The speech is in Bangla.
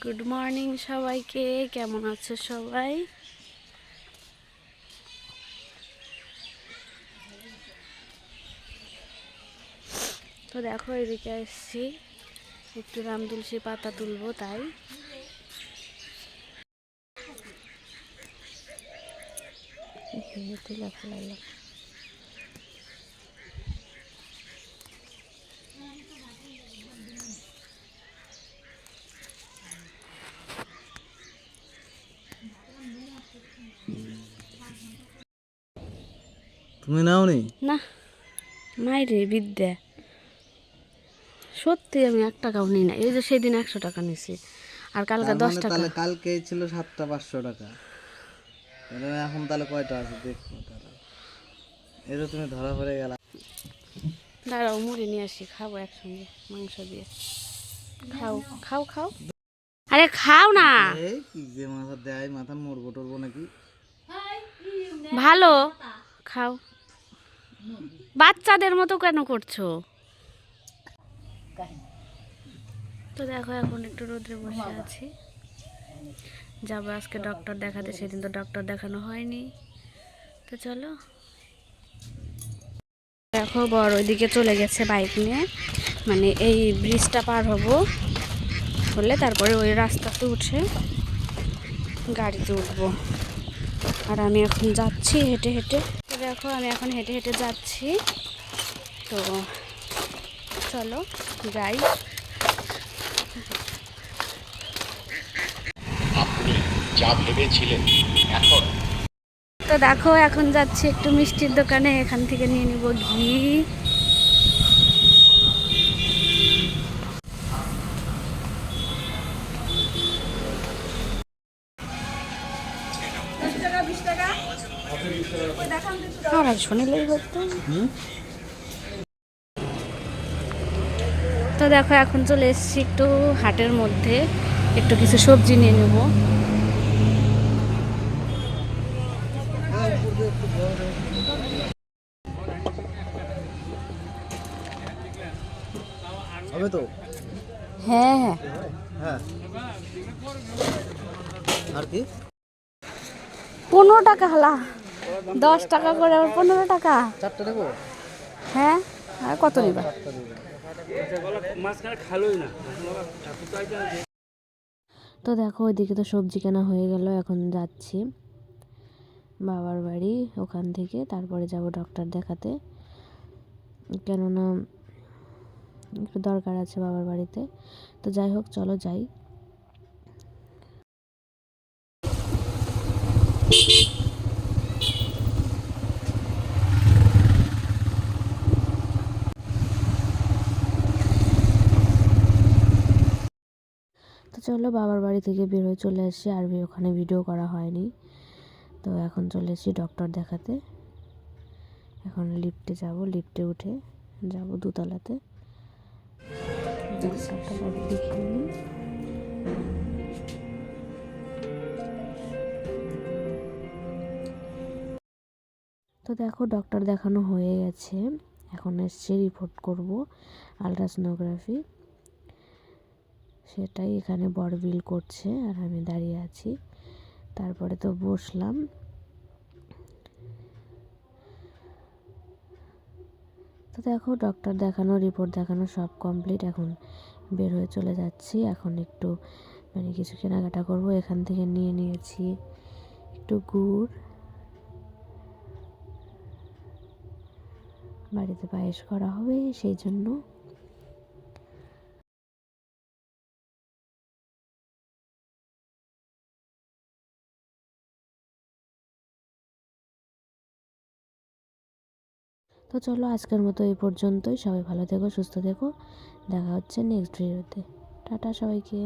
গুড মর্নিং সবাইকে, কেমন আছো সবাই? তো দেখো, এদিকে এসছি একটু রাম তুলসী পাতা তুলবো তাই। তুলে ফেলাইলাম তুমি নাও নি না মাইরে বিদ্যা। সত্যি আমি এক টাকাও নিই না এই যে সেদিন একশো টাকা নিছি আর কালকে দশ টাকা। তাহলে কালকে ছিল সাতটা পাঁচশো টাকা। তাহলে এখন তাহলে কয়টা আছে দেখো তাহলে। তো তুমি ধরা পড়ে গেলা। দাঁড়াও মুড়ি নিয়ে আসি খাব একসঙ্গে মাংস দিয়ে। খাও খাও খাও। আরে খাও না! এই কি যে মাথা দেয় মাথা মরবো টরবো নাকি? ভালো। খাও। বাচ্চাদের মতো কেন করছ? তো দেখো এখন একটু রোদ্রে বসে আছি। যাব আজকে ডক্টর দেখাতে সেদিন তো ডক্টর দেখানো হয়নি। তো চলো। দেখো বড় ওইদিকে চলে গেছে বাইক নিয়ে। মানে এই ব্রিজটা পার হব। হলে তারপরে ওই রাস্তাতে উঠে গাড়িতে উঠবো। আর আমি এখন যাচ্ছি হেঁটে হেঁটে। তো দেখো আমি এখন হেঁটে হেঁটে যাচ্ছি। তো চলো যাই। আপনি যা ভেবেছিলেন এখন। তো দেখো এখন যাচ্ছি একটু মিষ্টির দোকানে। এখান থেকে নিয়ে নিব ঘি। হতো তো দেখো এখন চলে এসেছি একটু হাটের মধ্যে। একটু কিছু সবজি নিয়ে নেব। হবে তো? হ্যাঁ হ্যাঁ। হ্যাঁ। আর কি? পনেরো টাকা হলা। দশ টাকা করে আবার পনেরো টাকা? চারটে দেবো হ্যাঁ? আর কত নিবা? তো দেখো ওইদিকে তো সবজি কেনা হয়ে গেল এখন যাচ্ছি বাবার বাড়ি ওখান থেকে। তারপরে যাব ডক্টর দেখাতে। কেননা একটু দরকার আছে বাবার বাড়িতে। তো যাই হোক চলো যাই। চলো বাবার বাড়ি থেকে বের হয়ে চলে আসি। আর ওখানে ভিডিও করা হয়নি। তো এখন চলে এসেছি ডক্টর দেখাতে। এখন লিফটে যাব। লিফটে উঠে যাব দুতলাতে। নিই। তো দেখো ডক্টর দেখানো হয়ে গেছে। এখন এসছে রিপোর্ট করব। আলট্রাসোনোগ্রাফি সেটাই এখানে বড় বিল করছে আর আমি দাঁড়িয়ে আছি। তারপরে তো বসলাম। তো দেখো ডক্টর দেখানো রিপোর্ট দেখানো সব কমপ্লিট এখন বের হয়ে চলে যাচ্ছি। এখন একটু মানে কিছু কেনাকাটা করব। এখান থেকে নিয়ে নিয়েছি একটু গুড়। বাড়িতে পায়েস করা হবে, সেই জন্য। তো চলো আজকের মতো এই পর্যন্তই। সবাই ভালো থেকো, সুস্থ থেকো। দেখা হচ্ছে নেক্সট ভিডিওতে টাটা সবাইকে।